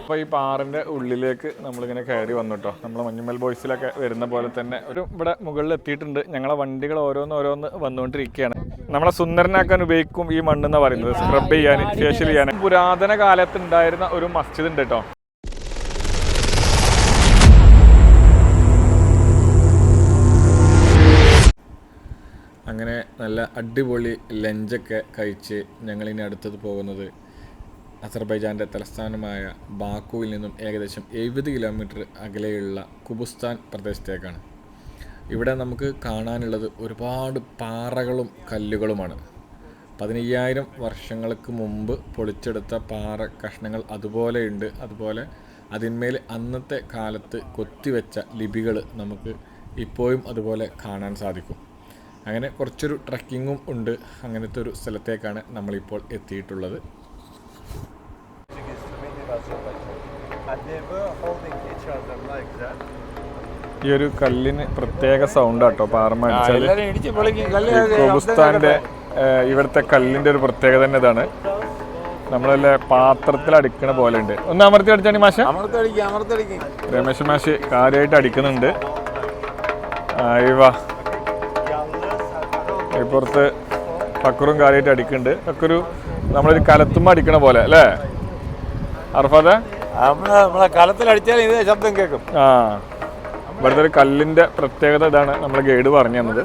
അപ്പോൾ ഈ പാറിന്റെ ഉള്ളിലേക്ക് നമ്മളിങ്ങനെ കയറി വന്നിട്ടോ. നമ്മൾ മഞ്ഞുമൽ ബോയ്സിലൊക്കെ വരുന്ന പോലെ തന്നെ ഒരു ഇവിടെ മുകളിൽ എത്തിയിട്ടുണ്ട്. ഞങ്ങളെ വണ്ടികൾ ഓരോന്ന് ഓരോന്ന് വന്നുകൊണ്ടിരിക്കുകയാണ്. നമ്മളെ സുന്ദരനാക്കാൻ ഉപയോഗിക്കും ഈ മണ്ണെന്ന് പറയുന്നത്. സ്ക്രബ് ചെയ്യാൻ ഫേഷ്യൽ ചെയ്യാൻ. പുരാതന കാലത്ത് ഉണ്ടായിരുന്ന ഒരു മസ്ജിദ് ഉണ്ട് കേട്ടോ. അങ്ങനെ നല്ല അടിപൊളി ലഞ്ചൊക്കെ കഴിച്ച് ഞങ്ങളിനി അടുത്തത് പോകുന്നത് അസർബൈജാന്റെ തലസ്ഥാനമായ ബാക്കുവിൽ നിന്നും ഏകദേശം എഴുപത് കിലോമീറ്റർ അകലെയുള്ള കുബുസ്ഥാൻ പ്രദേശത്തേക്കാണ്. ഇവിടെ നമുക്ക് കാണാനുള്ളത് ഒരുപാട് പാറകളും കല്ലുകളുമാണ്. പതിനയ്യായിരം വർഷങ്ങൾക്ക് മുമ്പ് പൊളിച്ചെടുത്ത പാറ കഷ്ണങ്ങൾ അതുപോലെയുണ്ട് അതുപോലെ അതിന്മേൽ അന്നത്തെ കാലത്ത് കൊത്തിവെച്ച ലിപികൾ നമുക്ക് ഇപ്പോഴും അതുപോലെ കാണാൻ സാധിക്കും. അങ്ങനെ കുറച്ചൊരു ട്രക്കിങ്ങും ഉണ്ട് അങ്ങനത്തെ ഒരു സ്ഥലത്തേക്കാണ് നമ്മളിപ്പോൾ എത്തിയിട്ടുള്ളത്. ഈ ഒരു കല്ലിന് പ്രത്യേക സൗണ്ട് ആട്ടോ പാറമ ഏഹ്, ഇവിടുത്തെ കല്ലിന്റെ ഒരു പ്രത്യേകത തന്നെ ഇതാണ് നമ്മളല്ലേ പാത്രത്തിൽ അടിക്കണ പോലെ ഉണ്ട്. ഒന്ന് അമർത്തി അടിച്ചാണ് മാഷ. രമേശ് മാഷ് കാര്യമായിട്ട് അടിക്കുന്നുണ്ട്. അയ്യവാ ഇപ്പുറത്ത് കക്കുറും കാര്യമായിട്ട് അടിക്കുന്നുണ്ട്. കക്കുരു നമ്മളൊരു കലത്തുമ്പോ അടിക്കണ പോലെ അല്ലേ? അർഫാദ? നമ്മളെ നമ്മളെ കലത്തിൽ അടിച്ചാൽ ഇതേ ശബ്ദം കേൾക്കും. ആ. ഇവിടുത്തെ ഒരു കല്ലിന്റെ പ്രത്യേകത ഇതാണ് നമ്മളെ ഗൈഡ് പറഞ്ഞു തന്നത്.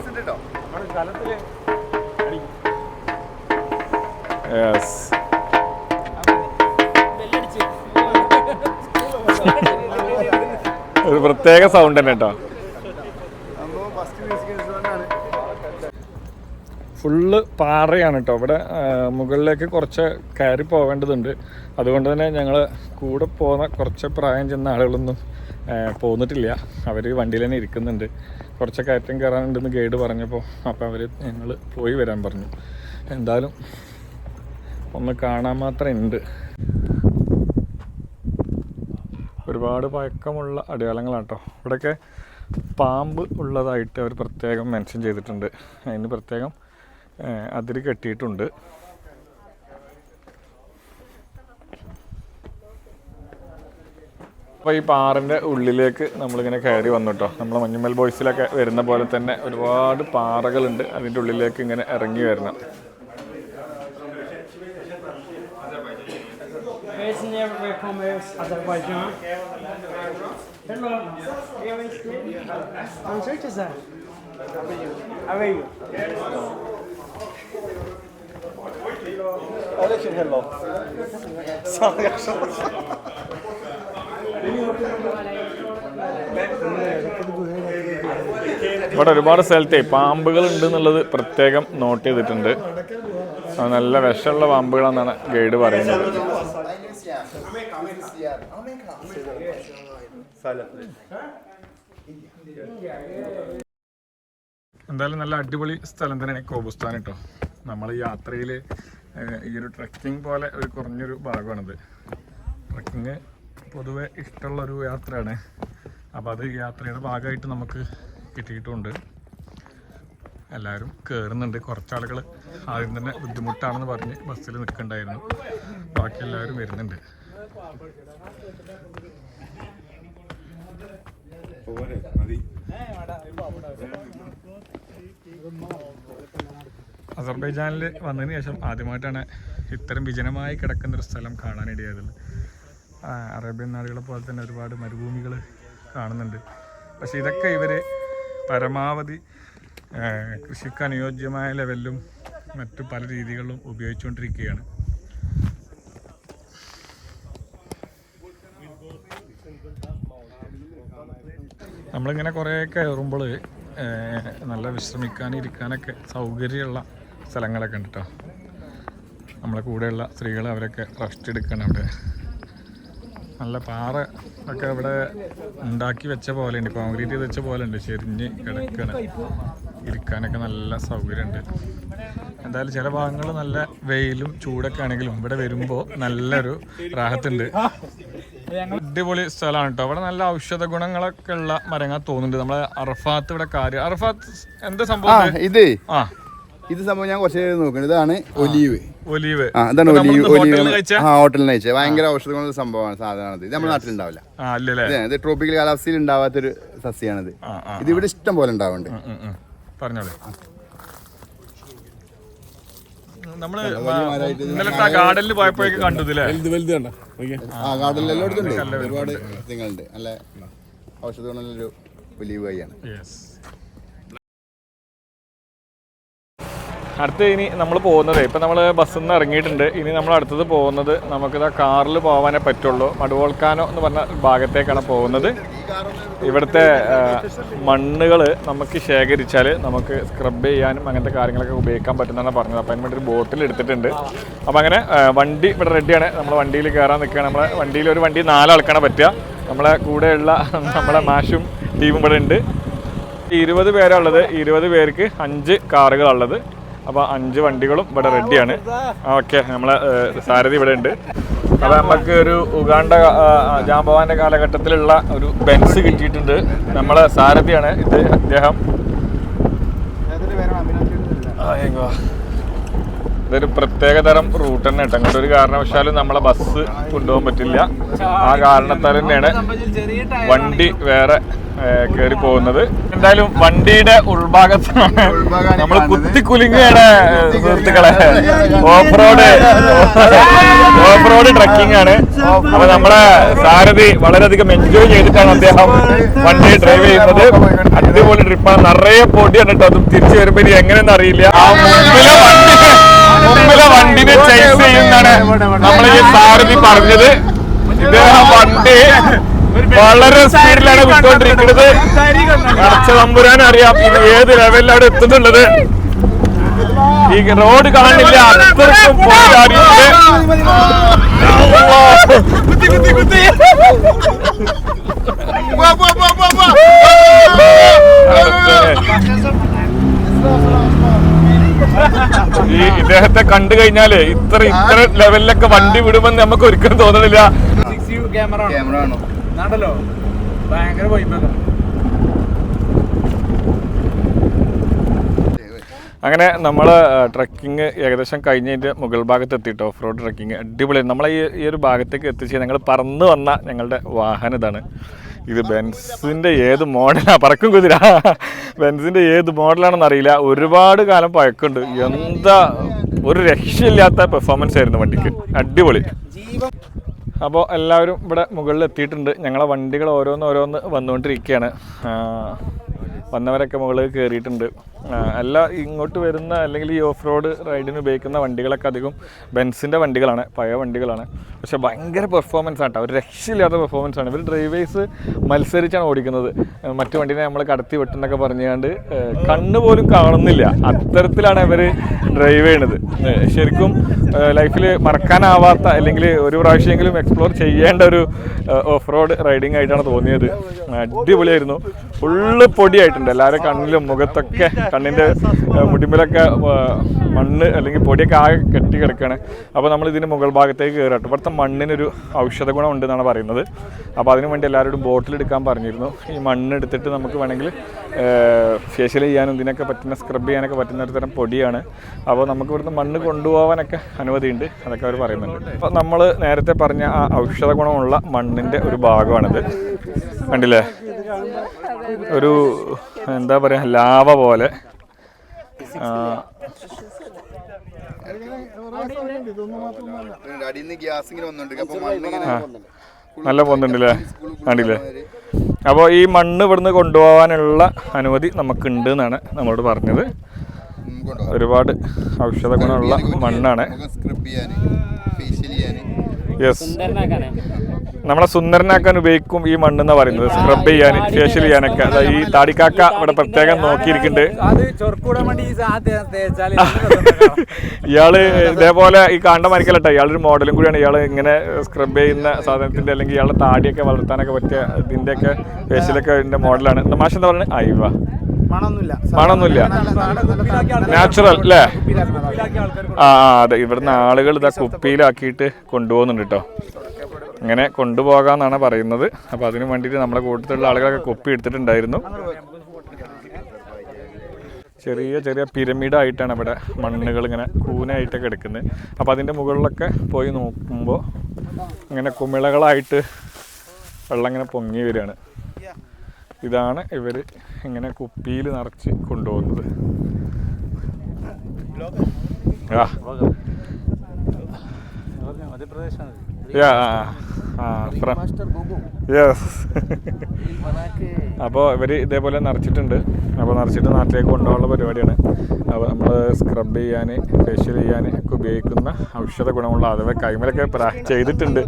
യെസ് ഒരു പ്രത്യേക സൗണ്ട് തന്നെ കേട്ടോ. ഫുള്ള് പാറയാണ് കേട്ടോ ഇവിടെ മുകളിലേക്ക് കുറച്ച് കയറി പോകേണ്ടതുണ്ട് അതുകൊണ്ട് തന്നെ ഞങ്ങൾ കൂടെ പോകുന്ന കുറച്ച് പ്രായം ചെന്ന ആളുകളൊന്നും പോന്നിട്ടില്ല. അവർ വണ്ടിയിൽ തന്നെ ഇരിക്കുന്നുണ്ട്. കുറച്ച് കയറ്റം കയറാനുണ്ടെന്ന് ഗൈഡ് പറഞ്ഞപ്പോൾ അപ്പോൾ അവർ ഞങ്ങൾ പോയി വരാൻ പറഞ്ഞു. എന്തായാലും ഒന്ന് കാണാൻ മാത്രമേ ഉണ്ട് ഒരുപാട് പഴക്കമുള്ള അടയാളങ്ങളാണ് കേട്ടോ ഇവിടെയൊക്കെ പാമ്പ് ഉള്ളതായിട്ട് അവർ പ്രത്യേകം മെൻഷൻ ചെയ്തിട്ടുണ്ട്. അതിന് പ്രത്യേകം അതിര് കെട്ടിയിട്ടുണ്ട്. അപ്പോൾ ഈ പാറിന്റെ ഉള്ളിലേക്ക് നമ്മളിങ്ങനെ കയറി വന്നു കേട്ടോ നമ്മൾ മഞ്ഞുമൽ ബോയ്സിലൊക്കെ വരുന്ന പോലെ തന്നെ ഒരുപാട് പാറകളുണ്ട്. അതിന്റെ ഉള്ളിലേക്ക് ഇങ്ങനെ ഇറങ്ങി വരണം. How are you? Aleyküm hello. Sağ ol, yaşa. ഇവിടെ ഒരുപാട് സ്ഥലത്തെ പാമ്പുകൾ ഉണ്ട് എന്നുള്ളത് പ്രത്യേകം നോട്ട് ചെയ്തിട്ടുണ്ട് നല്ല വിഷമുള്ള പാമ്പുകളാണെന്നാണ് ഗൈഡ് പറയുന്നത് എന്തായാലും നല്ല അടിപൊളി സ്ഥലം തന്നെയാണ് കോബുസ്ഥാൻ കേട്ടോ നമ്മൾ യാത്രയിൽ ഈ ഒരു ട്രക്കിംഗ് പോലെ ഒരു കുറഞ്ഞൊരു ഭാഗമാണിത്. ട്രക്കിങ് പൊതുവെ ഇഷ്ടമുള്ളൊരു യാത്രയാണ്. അപ്പോൾ അത് യാത്രയുടെ ഭാഗമായിട്ട് നമുക്ക് കിട്ടിയിട്ടുണ്ട്. എല്ലാവരും കയറുന്നുണ്ട് കുറച്ച് ആളുകൾ ആദ്യം തന്നെ ബുദ്ധിമുട്ടാണെന്ന് പറഞ്ഞ് ബസ്സിൽ നിൽക്കണ്ടായിരുന്നു. ബാക്കി എല്ലാവരും വരുന്നുണ്ട്. അസർബൈജാനിൽ വന്നതിന് ശേഷം ആദ്യമായിട്ടാണ് ഇത്തരം വിജനമായി കിടക്കുന്ന ഒരു സ്ഥലം കാണാനിടയായത്. അറേബ്യൻ നാടുകളെ പോലെ തന്നെ ഒരുപാട് മരുഭൂമികൾ കാണുന്നുണ്ട്. പക്ഷെ ഇതൊക്കെ ഇവർ പരമാവധി കൃഷിക്ക് അനുയോജ്യമായ ലെവലിലും മറ്റു പല രീതികളിലും ഉപയോഗിച്ചുകൊണ്ടിരിക്കുകയാണ്. നമ്മളിങ്ങനെ കുറേ കയറുമ്പോൾ നല്ല വിശ്രമിക്കാനും ഇരിക്കാനൊക്കെ സൗകര്യമുള്ള സ്ഥലങ്ങളൊക്കെ ഉണ്ട് കേട്ടോ നമ്മളെ കൂടെയുള്ള സ്ത്രീകൾ അവരൊക്കെ റെസ്റ്റ് എടുക്കണം അവിടെ. നല്ല പാറ ഒക്കെ ഇവിടെ ഉണ്ടാക്കി വെച്ച പോലെ ഉണ്ട് കോൺക്രീറ്റ് ചെയ്ത് വെച്ച പോലെ ഉണ്ട് ചെരിഞ്ഞ് കിടക്കണം. ഇരിക്കാനൊക്കെ നല്ല സൗകര്യമുണ്ട്. എന്തായാലും ചില ഭാഗങ്ങൾ നല്ല വെയിലും ചൂടൊക്കെ ആണെങ്കിലും ഇവിടെ വരുമ്പോൾ നല്ലൊരു റാഹത്തുണ്ട്. അടിപൊളി സ്ഥലമാണ് കേട്ടോ. അവിടെ നല്ല ഔഷധ ഗുണങ്ങളൊക്കെ ഉള്ള മരങ്ങൾ തോന്നുന്നുണ്ട്. നമ്മളെ അർഫാത്ത് ഇവിടെ കാര്യം അർഫാത്ത് എന്താ സംഭവം? ഇത്? ആ. ഇത് സംഭവം ഞാൻ കുറച്ച് നേരം നോക്കുന്നത് ഇതാണ് ഒലീവ്. ഒലീവ്. ആ ഇതാണ് ഒലീവ് ഒലീവ് ആ ഹോട്ടലിൽ കഴിച്ചത് ഭയങ്കര ഔഷധങ്ങളുടെ സംഭവമാണ് സാധാരണ. ഇത് നമ്മുടെ നാട്ടിൽ ഉണ്ടാവില്ല ഇത് ട്രോപ്പിക്കൽ കാലാവസ്ഥയിൽ ഉണ്ടാവാത്തൊരു സസ്യമാണിത് ഇത് ഇവിടെ ഇഷ്ടം പോലെ ഉണ്ടാവുന്നുണ്ട്. പറഞ്ഞോളൂ. നമ്മൾ ഇന്നലത്തെ ഗാർഡനിൽ പോയപ്പോഴേക്ക് ഗാർഡനിൽ എല്ലായിടത്തും ഒരുപാട് സസ്യങ്ങളുണ്ട് നല്ല ഔഷധ ഗുണമുള്ളൊരു ഒലീവ് കൈയാണ് അടുത്ത് ഇനി നമ്മൾ പോകുന്നത് ഇപ്പം നമ്മൾ ബസ്സിൽ നിന്ന് ഇറങ്ങിയിട്ടുണ്ട്. ഇനി നമ്മൾ അടുത്തത് പോകുന്നത് നമുക്കിതാ കാറിൽ പോകാനേ പറ്റുള്ളൂ. മടുവോൾക്കാനോ എന്ന് പറഞ്ഞ ഭാഗത്തേക്കാണ് പോകുന്നത്. ഇവിടുത്തെ മണ്ണുകൾ നമുക്ക് ശേഖരിച്ചാൽ നമുക്ക് സ്ക്രബ് ചെയ്യാനും അങ്ങനത്തെ കാര്യങ്ങളൊക്കെ ഉപയോഗിക്കാൻ പറ്റുന്നതാണ് പറഞ്ഞത്. അപ്പോൾ അതിന് വേണ്ടി ഒരു ബോട്ടിൽ എടുത്തിട്ടുണ്ട്. അപ്പോൾ അങ്ങനെ വണ്ടി ഇവിടെ റെഡിയാണ് നമ്മൾ വണ്ടിയിൽ കയറാൻ നിൽക്കുകയാണ്. നമ്മളെ വണ്ടിയിൽ ഒരു വണ്ടി നാലാൾക്കാണ് പറ്റുക. നമ്മളെ കൂടെയുള്ള നമ്മളെ മാഷും ടീമും ഇവിടെ ഉണ്ട്. ഇരുപത് പേരുള്ളത് ഇരുപത് പേർക്ക് അഞ്ച് കാറുകളുള്ളത് അപ്പോൾ അഞ്ച് വണ്ടികളും ഇവിടെ റെഡിയാണ് ഓക്കെ നമ്മളെ സാരഥി ഇവിടെ ഉണ്ട്. അപ്പോൾ നമുക്ക് ഒരു ഉഗാണ്ട ജാംബവാന്റെ കാലഘട്ടത്തിലുള്ള ഒരു ബെൻസ് കിട്ടിയിട്ടുണ്ട്. നമ്മളെ സാരഥിയാണ് ഇത് അദ്ദേഹം. ഇതൊരു പ്രത്യേക തരം റൂട്ട് തന്നെ കേട്ടോ. അങ്ങോട്ട് ഒരു കാരണവശാലും നമ്മളെ ബസ് കൊണ്ടുപോകാൻ പറ്റില്ല. ആ കാരണത്താൽ തന്നെയാണ് വണ്ടി വേറെ കയറി പോകുന്നത് എന്തായാലും വണ്ടിയുടെ ഉൾഭാഗത്താണ് നമ്മൾ കുത്തിക്കുലുങ്ങയാണ് സുഹൃത്തുക്കളെ off road off road trekking ആണ് അപ്പൊ നമ്മളെ സാരഥി വളരെയധികം എൻജോയ് ചെയ്തിട്ടാണ് അദ്ദേഹം വണ്ടി ഡ്രൈവ് ചെയ്യുന്നത് അടിപൊളി ട്രിപ്പാണ് നിറയെ പൊടിയാണ് കേട്ടോ അതും തിരിച്ചു വരുമ്പോ ഇനി എങ്ങനെയെന്ന് അറിയില്ല ആ മുമ്പിലെ വണ്ടി മുമ്പിലെ വണ്ടിനെ ചേസ് ചെയ്യുന്നാണ് നമ്മൾ ഈ സാരഥി പറഞ്ഞത് ഇദ്ദേഹം വണ്ടി വളരെ സ്പീഡിലാണ് വിട്ടുകൊണ്ടിരിക്കുന്നത് അടച്ച തമ്പുരാൻ അറിയാം ഇത് ഏത് ലെവലിലാണ് എത്തുന്നുള്ളത്. ഈ റോഡ് കാണില്ല അത്രക്കും അറിയുന്നത് ഈ ഇദ്ദേഹത്തെ കണ്ടു കഴിഞ്ഞാൽ ഇത്ര ഇത്ര ലെവലിലൊക്കെ വണ്ടി വിടുമെന്ന് നമുക്ക് ഒരിക്കലും തോന്നണില്ല. ക്യാമറ ആണോ. നാടല്ലോ ഭയങ്കര വൈബാ അങ്ങനെ നമ്മൾ ട്രക്കിംഗ് ഏകദേശം കഴിഞ്ഞതിന്റെ മുകൾ ഭാഗത്ത് എത്തിയിട്ട് ഓഫ് റോഡ് ട്രക്കിംഗ് അടിപൊളി നമ്മൾ ഈ ഈ ഒരു ഭാഗത്തേക്ക് എത്തിച്ച് ഞങ്ങൾ പറന്ന് വന്ന ഞങ്ങളുടെ വാഹനം ഇതാണ്. ഇത് ബെൻസിന്റെ ഏത് മോഡലാണ് പറക്കും കുതിര. ബെൻസിന്റെ ഏത് മോഡലാണെന്ന് അറിയില്ല. ഒരുപാട് കാലം പഴക്കുണ്ട് എന്താ ഒരു രക്ഷയില്ലാത്ത പെർഫോമൻസ് ആയിരുന്നു വണ്ടിക്ക്. അടിപൊളി. അപ്പോൾ എല്ലാവരും ഇവിടെ മുകളിൽ എത്തിയിട്ടുണ്ട്. ഞങ്ങളെ വണ്ടികൾ ഓരോന്ന് ഓരോന്ന് വന്നുകൊണ്ടിരിക്കുകയാണ്. വന്നവരൊക്കെ മുകളിൽ കയറിയിട്ടുണ്ട്. ആ, എല്ലാ ഇങ്ങോട്ട് വരുന്ന അല്ലെങ്കിൽ ഈ ഓഫ് റോഡ് റൈഡിന് ഉപയോഗിക്കുന്ന വണ്ടികളൊക്കെ അധികം ബെൻസിന്റെ വണ്ടികളാണ് പഴയ വണ്ടികളാണ്. പക്ഷെ ഭയങ്കര പെർഫോമൻസ് ആണ് കേട്ടോ ഒരു രക്ഷയില്ലാത്ത പെർഫോമൻസ് ആണ്. ഇവർ ഡ്രൈവേഴ്സ് മത്സരിച്ചാണ് ഓടിക്കുന്നത്. മറ്റു വണ്ടിനെ നമ്മൾ കടത്തി വെട്ടെന്നൊക്കെ പറഞ്ഞുകൊണ്ട് കണ്ണ് പോലും കാണുന്നില്ല. അത്തരത്തിലാണ് ഇവർ ഡ്രൈവ് ചെയ്യണത്. ശരിക്കും ലൈഫിൽ മറക്കാനാവാത്ത അല്ലെങ്കിൽ ഒരു പ്രാവശ്യമെങ്കിലും എക്സ്പ്ലോർ ചെയ്യേണ്ട ഒരു ഓഫ് റോഡ് റൈഡിങ് ആയിട്ടാണ് തോന്നിയത്. അടിപൊളിയായിരുന്നു. ഫുള്ള് പൊടിയായിട്ടുണ്ട്. എല്ലാവരും കണ്ണിലും മുഖത്തൊക്കെ കണ്ണിന്റെ മുടിമ്പിലൊക്കെ മണ്ണ് അല്ലെങ്കിൽ പൊടിയൊക്കെ ആകെ കെട്ടി കിടക്കുകയാണ് അപ്പോൾ നമ്മൾ ഇതിന് മുകൾ ഭാഗത്തേക്ക് കയറട്ടെ ഇവിടുത്തെ മണ്ണിനൊരു ഔഷധ ഗുണം ഉണ്ടെന്നാണ് പറയുന്നത്. അപ്പോൾ അതിനു വേണ്ടി എല്ലാവരോടും ബോട്ടിലെടുക്കാൻ പറഞ്ഞിരുന്നു. ഈ മണ്ണ് എടുത്തിട്ട് നമുക്ക് വേണമെങ്കിൽ ഫേഷ്യൽ ചെയ്യാനും ഇതിനൊക്കെ പറ്റുന്ന സ്ക്രബ് ചെയ്യാനൊക്കെ പറ്റുന്ന ഒരു തരം പൊടിയാണ്. അപ്പോൾ നമുക്ക് ഇവിടുന്ന് മണ്ണ് കൊണ്ടുപോകാനൊക്കെ അനുമതിയുണ്ട്. അതൊക്കെ അവർ പറയുന്നുണ്ട്. അപ്പോൾ നമ്മൾ നേരത്തെ പറഞ്ഞ ആ ഔഷധ ഗുണമുള്ള മണ്ണിന്റെ ഒരു ഭാഗമാണിത്. കണ്ടില്ലേ? ഒരു എന്താ പറയുക ലാവ പോലെ. നല്ല പോന്നുണ്ടല്ലേ? കണ്ടില്ലേ? അപ്പോൾ ഈ മണ്ണ് ഇവിടുന്ന് കൊണ്ടുപോകാനുള്ള അനുമതി നമുക്കുണ്ട് എന്നാണ് നമ്മളോട് പറഞ്ഞത്. ഒരുപാട് ഔഷധ ഗുണമുള്ള മണ്ണാണ്. യെസ് നമ്മളെ സുന്ദരനാക്കാൻ ഉപയോഗിക്കും ഈ മണ്ണ് എന്ന് പറയുന്നത്. സ്ക്രബ് ചെയ്യാൻ ഫേഷ്യൽ ചെയ്യാനൊക്കെ. അതായത് ഈ താടിക്കാക്ക ഇവിടെ പ്രത്യേകം നോക്കിയിരിക്കുന്നുണ്ട്. ഇയാൾ ഇതേപോലെ ഈ കാണ്ട മരിക്കലട്ടെ. ഇയാളൊരു മോഡലും കൂടിയാണ്. ഇയാൾ ഇങ്ങനെ സ്ക്രബ് ചെയ്യുന്ന സാധനത്തിന്റെ അല്ലെങ്കിൽ ഇയാളെ താടിയൊക്കെ വളർത്താനൊക്കെ പറ്റിയ ഇതിന്റെയൊക്കെ ഫേഷ്യലൊക്കെ ഇതിന്റെ മോഡലാണ് മാഷ് എന്താ പറയുന്നത് അയവ മണമൊന്നുമില്ല. നാച്ചുറൽ അല്ലേ? ആ ആ, അതെ. ഇവിടുന്ന് ആളുകൾ ഇതാ കുപ്പിയിലാക്കിയിട്ട് കൊണ്ടുപോകുന്നുണ്ട് കേട്ടോ ഇങ്ങനെ കൊണ്ടുപോകാന്നാണ് പറയുന്നത്. അപ്പോൾ അതിന് വേണ്ടിയിട്ട് നമ്മുടെ കൂട്ടത്തിലുള്ള ആളുകളൊക്കെ കൊപ്പി എടുത്തിട്ടുണ്ടായിരുന്നു. ചെറിയ ചെറിയ പിരമിഡായിട്ടാണ് ഇവിടെ മണ്ണുകൾ ഇങ്ങനെ കൂനായിട്ടൊക്കെ എടുക്കുന്നത്. അപ്പോൾ അതിന്റെ മുകളിലൊക്കെ പോയി നോക്കുമ്പോൾ ഇങ്ങനെ കുമിളകളായിട്ട് വെള്ളം ഇങ്ങനെ പൊങ്ങി വരികയാണ്. ഇതാണ് ഇവർ ഇങ്ങനെ കുപ്പിയിൽ നിറച്ച് കൊണ്ടുപോകുന്നത്. ആ. മധ്യപ്രദേശാണ് യെസ് അപ്പോൾ ഇവർ ഇതേപോലെ നിറച്ചിട്ടുണ്ട്. അപ്പോൾ നിറച്ചിട്ട് നാട്ടിലേക്ക് കൊണ്ടുപോകാനുള്ള പരിപാടിയാണ്. അപ്പോൾ നമ്മൾ സ്ക്രബ് ചെയ്യാൻ ഫേഷ്യൽ ചെയ്യാൻ ഒക്കെ ഉപയോഗിക്കുന്ന ഔഷധ ഗുണമുള്ള അഥവാ കൈമലൊക്കെ പ്രാ- ചെയ്തിട്ടുണ്ട്.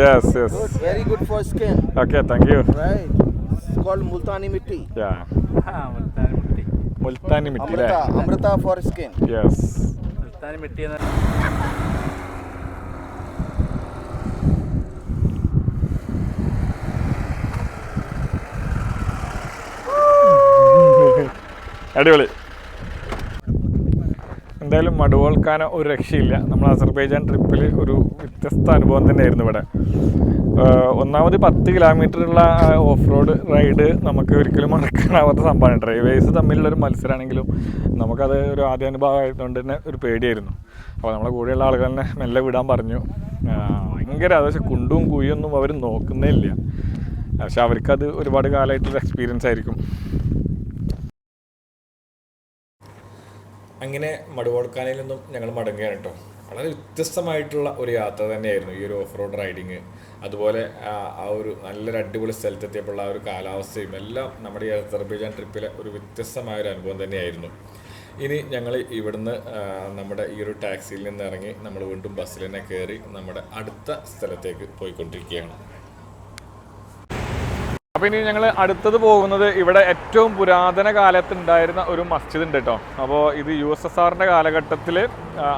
Yes yes very good for skin okay thank you right? Mitti multani mitti. Ya Multani mitti അല്ലേ for skin for skin. Yes സുൽത്താൻ മിട്ടിയെന്ന് അടിപൊളി. എന്തായാലും മടുവോൾക്കാന ഒരു രക്ഷയില്ല. നമ്മൾ അസർബൈജാൻ ട്രിപ്പിൽ ഒരു വ്യത്യസ്ത അനുഭവം തന്നെയായിരുന്നു ഇവിടെ. ഒന്നാമത് പത്ത് കിലോമീറ്ററുള്ള ഓഫ് റോഡ് റൈഡ് നമുക്ക് ഒരിക്കലും മറക്കാനാവാത്ത സംഭവമാണ്. ഡ്രൈവേഴ്സ് തമ്മിലുള്ളൊരു മത്സരമാണെങ്കിലും നമുക്കത് ഒരു ആദ്യ അനുഭവം ആയതുകൊണ്ട് തന്നെ ഒരു പേടിയായിരുന്നു. അപ്പോൾ നമ്മളെ കൂടെയുള്ള ആളുകൾ തന്നെ മെല്ലെ വിടാൻ പറഞ്ഞു. ഭയങ്കര അത് പക്ഷേ കുണ്ടും കുഴിയൊന്നും അവർ നോക്കുന്നേ ഇല്ല. പക്ഷെ അവർക്കത് ഒരുപാട് കാലമായിട്ടുള്ള എക്സ്പീരിയൻസ് ആയിരിക്കും. അങ്ങനെ മടുവോൾക്കാനയിൽ നിന്നും ഞങ്ങൾ മടങ്ങുകയാണ് കേട്ടോ. വളരെ വ്യത്യസ്തമായിട്ടുള്ള ഒരു യാത്ര തന്നെയായിരുന്നു ഈ ഒരു ഓഫ് റോഡ് റൈഡിങ്. അതുപോലെ ആ ഒരു നല്ലൊരു അടിപൊളി സ്ഥലത്തെത്തിയപ്പോൾ ആ ഒരു കാലാവസ്ഥയും എല്ലാം നമ്മുടെ ഈ അസർബൈജാൻ ട്രിപ്പിലെ ഒരു വ്യത്യസ്തമായ ഒരു അനുഭവം തന്നെയായിരുന്നു. ഇനി ഞങ്ങൾ ഇവിടുന്ന് നമ്മുടെ ഈ ഒരു ടാക്സിയിൽ നിന്ന് ഇറങ്ങി നമ്മൾ വീണ്ടും ബസ്സിൽ തന്നെ കയറി നമ്മുടെ അടുത്ത സ്ഥലത്തേക്ക് പോയിക്കൊണ്ടിരിക്കുകയാണ്. അപ്പോൾ ഇനി ഞങ്ങൾ അടുത്തത് പോകുന്നത് ഇവിടെ ഏറ്റവും പുരാതന കാലത്ത് ഉണ്ടായിരുന്ന ഒരു മസ്ജിദ് ഉണ്ട് കേട്ടോ അപ്പോൾ ഇത് യു എസ് എസ് ആറിന്റെ കാലഘട്ടത്തിൽ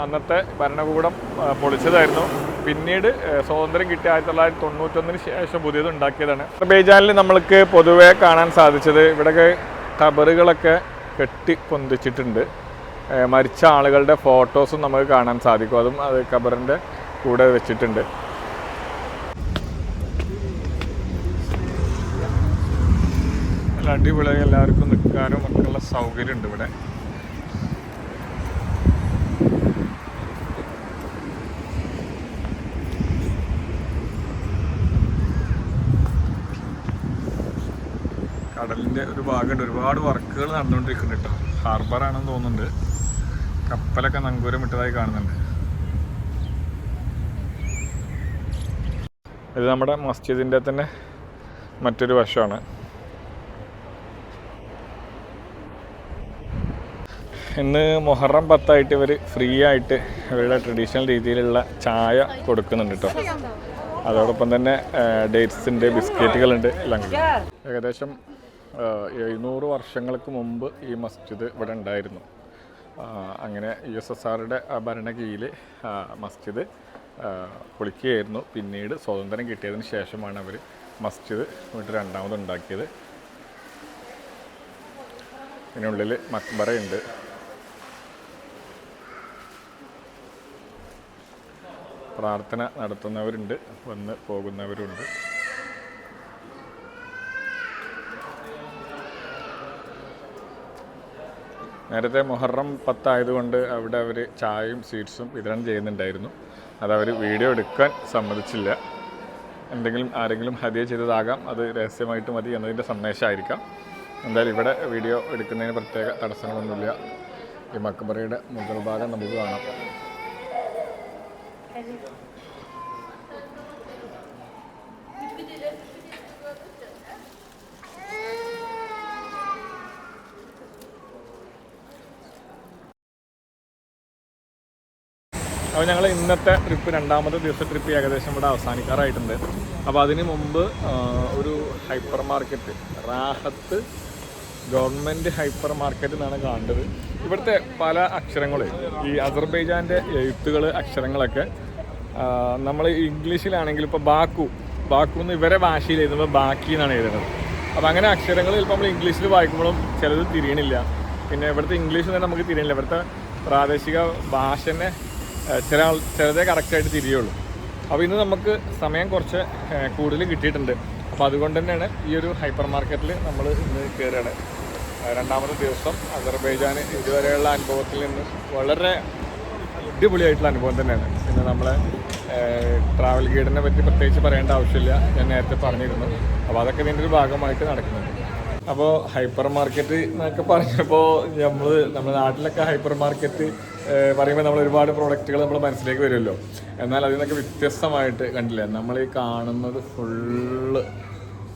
അന്നത്തെ ഭരണകൂടം പൊളിച്ചതായിരുന്നു. പിന്നീട് സ്വാതന്ത്ര്യം കിട്ടിയ ആയിരത്തി തൊള്ളായിരത്തി തൊണ്ണൂറ്റൊന്നിന് ശേഷം പുതിയത് ഉണ്ടാക്കിയതാണ്. അസർബൈജാനിൽ നമ്മൾക്ക് പൊതുവേ കാണാൻ സാധിച്ചത് ഇവിടെയൊക്കെ കബറുകളൊക്കെ കെട്ടി പൊന്തിച്ചിട്ടുണ്ട്. മരിച്ച ആളുകളുടെ ഫോട്ടോസും നമുക്ക് കാണാൻ സാധിക്കും. അതും അത് കബറിന്റെ കൂടെ വെച്ചിട്ടുണ്ട്. നല്ല അടിപൊളിയായി എല്ലാവർക്കും നിൽക്കാനും ഒക്കെയുള്ള സൗകര്യം ഉണ്ട് ഇവിടെ. കടലിന്റെ ഒരു ഭാഗമുണ്ട്. ഒരുപാട് വർക്കുകൾ നടന്നുകൊണ്ടിരിക്കുന്നുണ്ട് കേട്ടോ. ഹാർബറാണെന്ന് തോന്നുന്നുണ്ട്. കപ്പലൊക്കെ നങ്കൂരം ഇട്ടതായി കാണുന്നുണ്ട്. ഇത് നമ്മുടെ മസ്ജിദിന്റെ തന്നെ മറ്റൊരു വശമാണ്. ഇന്ന് മൊഹറം പത്തായിട്ട് ഇവർ ഫ്രീ ആയിട്ട് ഇവരുടെ ട്രഡീഷണൽ രീതിയിലുള്ള ചായ കൊടുക്കുന്നുണ്ട് കേട്ടോ അതോടൊപ്പം തന്നെ ഡേറ്റ്സിന്റെ ബിസ്ക്കറ്റുകളുണ്ട് എല്ലാം ഏകദേശം എഴുന്നൂറ് വർഷങ്ങൾക്ക് മുമ്പ് ഈ മസ്ജിദ് ഇവിടെ ഉണ്ടായിരുന്നു. അങ്ങനെ യു എസ് എസ് ആറുടെ ഭരണ കീഴിൽ മസ്ജിദ് പൊളിക്കുകയായിരുന്നു. പിന്നീട് സ്വാതന്ത്ര്യം കിട്ടിയതിന് ശേഷമാണ് അവർ മസ്ജിദ് വീട്ടിൽ രണ്ടാമത് ഉണ്ടാക്കിയത്. ഇതിനുള്ളിൽ മക്ബറയുണ്ട്. പ്രാർത്ഥന നടത്തുന്നവരുണ്ട് വന്ന് പോകുന്നവരുണ്ട്. നേരത്തെ മൊഹറം പത്തായതുകൊണ്ട് അവിടെ അവർ ചായയും സ്വീറ്റ്സും വിതരണം ചെയ്യുന്നുണ്ടായിരുന്നു. അതവർ വീഡിയോ എടുക്കാൻ സമ്മതിച്ചില്ല. എന്തെങ്കിലും ആരെങ്കിലും ഹതിയ ചെയ്തതാകാം അത് രഹസ്യമായിട്ട് മതി എന്നതിന്റെ സന്ദേശമായിരിക്കാം. എന്തായാലും ഇവിടെ വീഡിയോ എടുക്കുന്നതിന് പ്രത്യേക തടസ്സങ്ങളൊന്നുമില്ല. ഈ മക്ബറയുടെ മുകൾ ഭാഗം നമുക്ക് കാണാം. അപ്പോൾ ഞങ്ങൾ ഇന്നത്തെ ട്രിപ്പ് രണ്ടാമത്തെ ദിവസം ട്രിപ്പ് ഏകദേശം ഇവിടെ അവസാനിക്കാറായിട്ടുണ്ട്. അപ്പോൾ അതിന് മുമ്പ് ഒരു hypermarket Rahat government hypermarket എന്നാണ് കാണേണ്ടത് ഇവിടുത്തെ പല അക്ഷരങ്ങളും ഈ അസർബൈജാന്റെ എഴുത്തുകൾ അക്ഷരങ്ങളൊക്കെ നമ്മൾ ഇംഗ്ലീഷിലാണെങ്കിൽ ഇപ്പോൾ ബാക്കു ബാക്കു എന്ന് ഇവരെ ഭാഷയിൽ എഴുതുമ്പോൾ ബാക്കി എന്നാണ് എഴുതുന്നത് അപ്പോൾ അങ്ങനെ അക്ഷരങ്ങൾ ചിലപ്പോൾ നമ്മൾ ഇംഗ്ലീഷിൽ വായിക്കുമ്പോഴും ചിലത് തിരിയണില്ല. പിന്നെ ഇവിടുത്തെ ഇംഗ്ലീഷ് തന്നെ നമുക്ക് തിരിയണില്ല. ഇവിടുത്തെ പ്രാദേശിക ഭാഷ തന്നെ ചില ചിലതേ കറക്റ്റായിട്ട് തിരിയുള്ളൂ. അപ്പോൾ ഇന്ന് നമുക്ക് സമയം കുറച്ച് കൂടുതൽ കിട്ടിയിട്ടുണ്ട്. അപ്പോൾ അതുകൊണ്ട് തന്നെയാണ് ഈ ഒരു ഹൈപ്പർ മാർക്കറ്റിൽ നമ്മൾ ഇന്ന് കയറുകയാണ് രണ്ടാമത്തെ ദിവസം അസർബൈജാൻ ഇതുവരെയുള്ള അനുഭവത്തിൽ നിന്ന് വളരെ അടിപൊളിയായിട്ടുള്ള അനുഭവം തന്നെയാണ്. പിന്നെ നമ്മളെ ട്രാവൽ ഗൈഡിനെ പറ്റി പ്രത്യേകിച്ച് പറയേണ്ട ആവശ്യമില്ല. ഞാൻ നേരത്തെ പറഞ്ഞിരുന്നു. അപ്പോൾ അതൊക്കെ ഇതിന്റെ ഒരു ഭാഗമായിട്ട് നടക്കുന്നുണ്ട്. അപ്പോൾ ഹൈപ്പർ മാർക്കറ്റ് എന്നൊക്കെ പറഞ്ഞപ്പോൾ നമ്മൾ നമ്മുടെ നാട്ടിലൊക്കെ ഹൈപ്പർ മാർക്കറ്റ് പറയുമ്പോൾ നമ്മൾ ഒരുപാട് പ്രോഡക്റ്റുകൾ നമ്മൾ മനസ്സിലേക്ക് വരുമല്ലോ. എന്നാൽ അതിൽ നിന്നൊക്കെ വ്യത്യസ്തമായിട്ട് കണ്ടില്ലേ? നമ്മൾ ഈ കാണുന്നത് ഫുള്ള്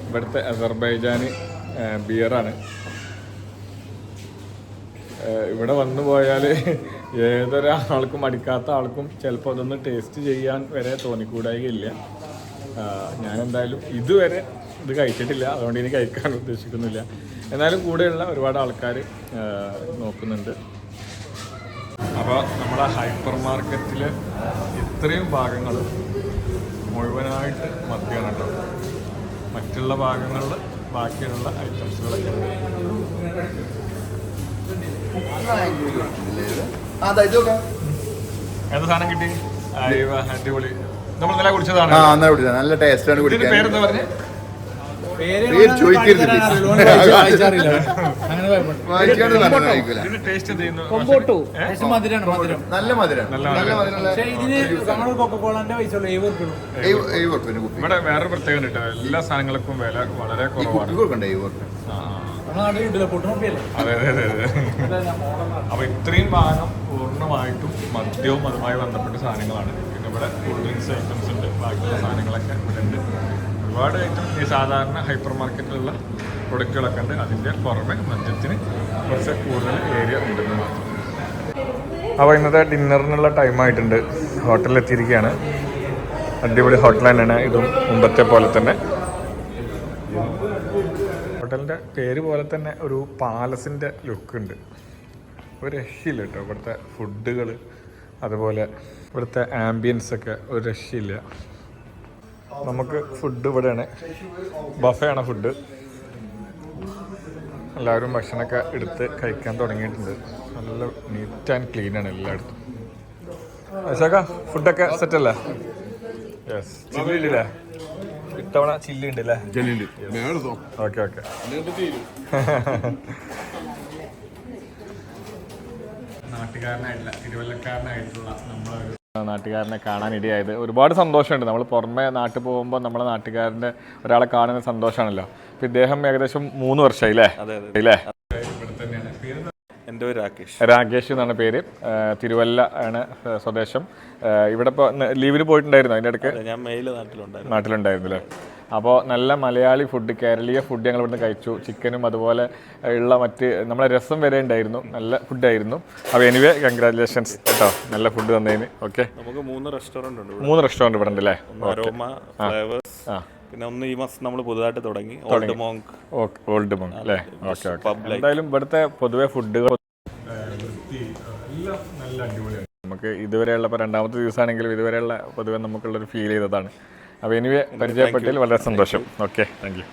ഇവിടുത്തെ അസർബൈജാൻ ബിയറാണ് ഇവിടെ വന്നു പോയാൽ ഏതൊരാൾക്കും അടിക്കാത്ത ആൾക്കും ചിലപ്പോൾ അതൊന്ന് ടേസ്റ്റ് ചെയ്യാൻ വരെ തോന്നിക്കൂടായികയില്ല. ഞാനെന്തായാലും ഇതുവരെ ഇത് കഴിച്ചിട്ടില്ല. അതുകൊണ്ട് ഇനി കഴിക്കാൻ ഉദ്ദേശിക്കുന്നില്ല. എന്നാലും കൂടെയുള്ള ഒരുപാട് ആൾക്കാർ നോക്കുന്നുണ്ട്. അപ്പോൾ നമ്മുടെ ഹൈപ്പർ മാർക്കറ്റിൽ ഇത്രയും ഭാഗങ്ങൾ മുഴുവനായിട്ട് കേട്ടോ. മറ്റുള്ള ഭാഗങ്ങളിൽ ബാക്കിയുള്ള ഐറ്റംസുകളൊക്കെ ഉണ്ട് ആ അതാ ഇത് നോക്കാം ഏത് സാധനം കിട്ടി? അടിപൊളി. നമ്മൾ കുടിച്ചതാണ്. ആ എന്നാ നല്ല ടേസ്റ്റ് ആണ് കുടിക്കാൻ. പേരെന്താ പറഞ്ഞേ? നല്ല മധുരം. ഇവിടെ വേറൊരു പ്രത്യേകത എല്ലാ സാധനങ്ങൾക്കും വില വളരെ കുറവാണ്. കൊടുക്കണ്ടേ അതെ അതെ അതെ അതെ. അപ്പൊ ഇത്രയും ഭാഗം പൂർണമായിട്ടും മദ്യവും അതുമായി ബന്ധപ്പെട്ട സാധനങ്ങളാണ്. പിന്നെ ഇവിടെ കൂൾ ഡ്രിങ്ക്സ് ഐറ്റംസ് ഉണ്ട്. ബാക്കിയുള്ള സാധനങ്ങളൊക്കെ ഇവിടെ ഉണ്ട്. ഒരുപാട് ഐറ്റം ഈ സാധാരണ ഹൈപ്പർ മാർക്കറ്റിലുള്ള പ്രൊഡക്റ്റുകളൊക്കെ ഉണ്ട്. അതിന്റെ പുറമെ മദ്യത്തിന് കുറച്ച് കൂടുതൽ ഏരിയ ഉണ്ടെന്ന് മാത്രം. അപ്പോൾ ഇന്നത്തെ ഡിന്നറിനുള്ള ടൈം ആയിട്ടുണ്ട്. ഹോട്ടലിൽ എത്തിയിരിക്കുകയാണ്. അടിപൊളി ഹോട്ടൽ തന്നെയാണ്. ഇതും മുമ്പത്തെ പോലെ തന്നെ. ഹോട്ടലിന്റെ പേര് പോലെ തന്നെ ഒരു പാലസിന്റെ ലുക്ക് ഉണ്ട്. ഒരു രക്ഷയില്ല കേട്ടോ ഇവിടുത്തെ ഫുഡുകൾ അതുപോലെ ഇവിടുത്തെ ആംബിയൻസ് ഒക്കെ ഒരു രക്ഷയില്ല. നമുക്ക് ഫുഡ് ഇവിടെയാണ്. ബഫയാണ് ഫുഡ് എല്ലാവരും ഭക്ഷണമൊക്കെ എടുത്ത് കഴിക്കാൻ തുടങ്ങിയിട്ടുണ്ട്. നല്ല നീറ്റ് ആൻഡ് ക്ലീൻ ആണ് എല്ലായിടത്തും. അശോക ഫുഡൊക്കെ സെറ്റല്ലേ യെസ് ചില്ലി ഇത്തവണ ചില്ലി ഉണ്ട് അല്ലേ ഓക്കെ ഓക്കെ നാട്ടുകാരനായിട്ടില്ല. തിരുവല്ലക്കാരനായിട്ടുള്ള നമ്മളൊരു നാട്ടുകാരനെ കാണാൻ ഇടയായത്. ഒരുപാട് സന്തോഷമുണ്ട്. നമ്മൾ പുറമെ നാട്ടിൽ പോകുമ്പോൾ നമ്മളെ നാട്ടുകാരന്റെ ഒരാളെ കാണുന്ന സന്തോഷമാണല്ലോ. അപ്പം ഇദ്ദേഹം ഏകദേശം മൂന്ന് വർഷമായി അല്ലേ? അല്ലേ? എന്റെ പേര് രാകേഷ്. രാകേഷ് എന്നാണ് പേര്. തിരുവല്ല ആണ് സ്വദേശം. ഇവിടെ ഇപ്പോൾ ലീവിൽ പോയിട്ടുണ്ടായിരുന്നു അതിന്റെ ഇടയ്ക്ക്? ഞാൻ മെയിൽ നാട്ടിലുണ്ടായിരുന്നു. നാട്ടിലുണ്ടായിരുന്നു അല്ലേ അപ്പോൾ നല്ല മലയാളി ഫുഡ് കേരളീയ ഫുഡ് ഞങ്ങൾ ഇവിടുന്ന് കഴിച്ചു. ചിക്കനും അതുപോലെ ഉള്ള മറ്റ് നമ്മളെ രസം വരെ ഉണ്ടായിരുന്നു. നല്ല ഫുഡായിരുന്നു അപ്പോൾ എനിവേ കൺഗ്രാറ്റുലേഷൻസ് കേട്ടോ നല്ല ഫുഡ് തന്നതിന്. ഓക്കെ നമുക്ക് മൂന്ന് റെസ്റ്റോറന്റ് ഉണ്ട് മൂന്ന് റെസ്റ്റോറന്റ് ഇവിടെ ഉണ്ട് അല്ലേ ആ. പിന്നെ ഒന്ന് ഈ മാസം നമ്മൾ പുതുതായിട്ട് തുടങ്ങി. ഓൾഡ് മോങ്ക് ഓൾഡ് മോങ്ക് അല്ലേ ഓക്കെ ഓക്കെ എന്തായാലും ഇവിടുത്തെ പൊതുവെ ഫുഡുകൾ എല്ലാം നല്ല അടിപൊളിയാണ് നമുക്ക് ഇതുവരെയുള്ള ഇപ്പോൾ രണ്ടാമത്തെ ദിവസമാണെങ്കിലും ഇതുവരെയുള്ള പൊതുവെ നമുക്കുള്ളൊരു ഫീൽ ചെയ്തതാണ്. അപ്പോൾ എനിവേ പരിചയപ്പെട്ടതിൽ വളരെ സന്തോഷം. Okay thank U